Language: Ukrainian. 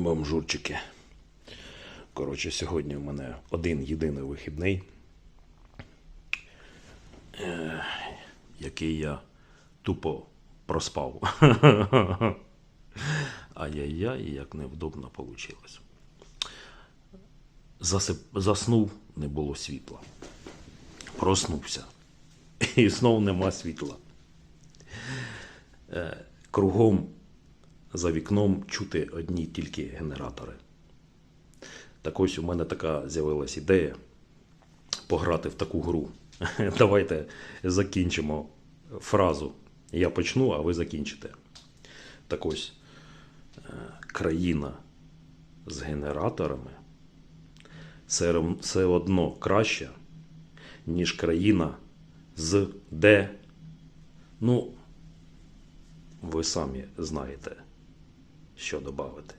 бомжурчики. Коротше, сьогодні у мене один єдиний вихідний, е, який я тупо проспав. Ай-яй-яй, як невдобно вийшло. Засип... Заснув, не було світла. Проснувся. І знов нема світла. Е, Кругом за вікном чути одні тільки генератори. Так ось у мене така з'явилась ідея пограти в таку гру. Давайте закінчимо фразу. Я почну, а ви закінчите. Так ось е, країна з генераторами все, одно краще, ніж країна з де. Ну, ви самі знаєте, що додати.